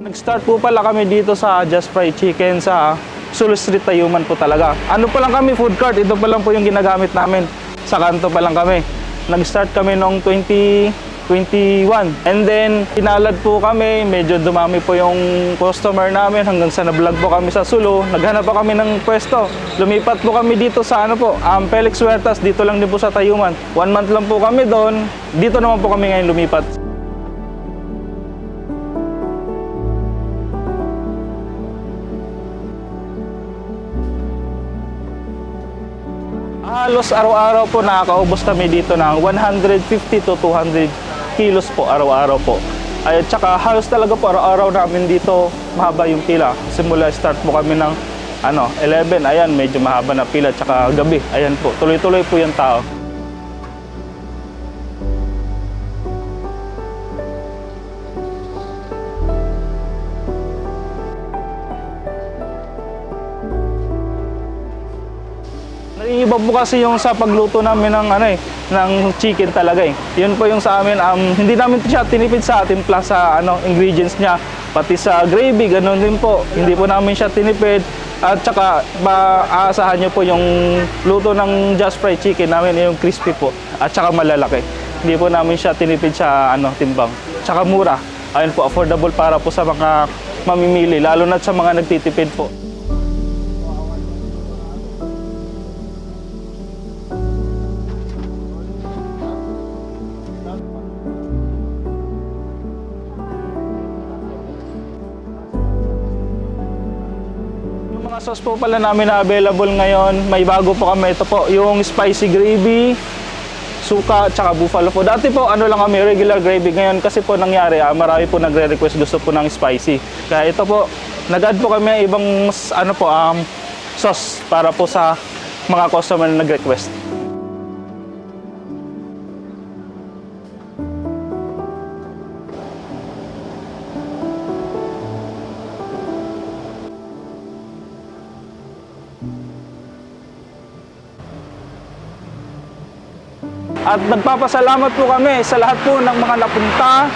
Nag-start po pala kami dito sa Just Fried Chicken sa Sulu Street, Tayuman po talaga. Ano pa lang kami, food cart. Ito pa lang po yung ginagamit namin. Sa kanto pa lang kami. Nag-start kami noong 2021. And then, pinalad po kami. Medyo dumami po yung customer namin hanggang sa na-vlog po kami sa Sulu. Naghanap po kami ng pwesto. Lumipat po kami dito sa ano po, um, Felix Huertas. Dito lang din po sa Tayuman. One month lang po kami doon. Dito naman po kami ngayon lumipat. Halos araw-araw po nakakaubos kami dito ng 150 to 200 kilos po araw-araw po. Ay, at saka halos talaga po araw-araw namin dito mahaba yung pila. Simula start po kami ng ano, 11, ayan, medyo mahaba na pila. Tsaka gabi, ayan po, tuloy-tuloy po yung tao. Naiiba po kasi yung sa pagluto namin ng ano eh, ng chicken talaga eh. Yun po yung sa amin, um, hindi namin siya tinipid sa timpla sa ano, ingredients niya. Pati sa gravy, ganun din po. Hindi po namin siya tinipid. At saka, maaasahan nyo po yung luto ng Just Fried Chicken namin, yung crispy po. At saka malalaki. Hindi po namin siya tinipid sa ano, timbang. Tsaka mura. Ayun po, affordable para po sa mga mamimili, lalo na sa mga nagtitipid po. Sauce po pala namin na available ngayon, may bago po kami. Ito po, yung spicy gravy, suka, tsaka buffalo po. Dati po, ano lang kami, regular gravy. Ngayon kasi po nangyari, ah, marami po nagre-request gusto po ng spicy. Kaya ito po, nag-add po kami ng ibang, ano po, um, sauce para po sa mga customer na nag-request. At nagpapasalamat po kami sa lahat po ng mga napunta,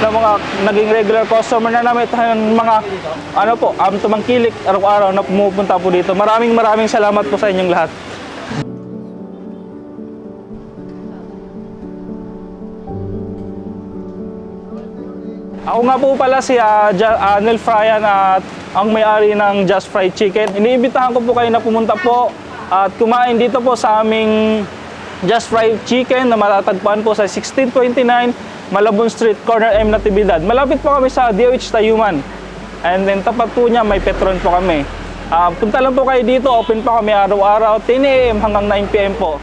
ng mga naging regular customer na namin, yung mga ano po, um, tumangkilik araw-araw na pumupunta po dito. Maraming maraming salamat po sa inyong lahat. Ako nga po pala si uh, ja, Nel Fryan at ang may-ari ng Just Fried Chicken. Iniimbitahan ko po kayo na pumunta po at kumain dito po sa aming Just Fried Chicken na matatagpuan po sa 1629 Malabon Street, Corner M Natividad. Malapit po kami sa DOH Tayuman. And then tapat po niya may Petron po kami. Ah, punta lang po kayo dito, open pa kami araw-araw 10 a.m. hanggang 9 p.m. po.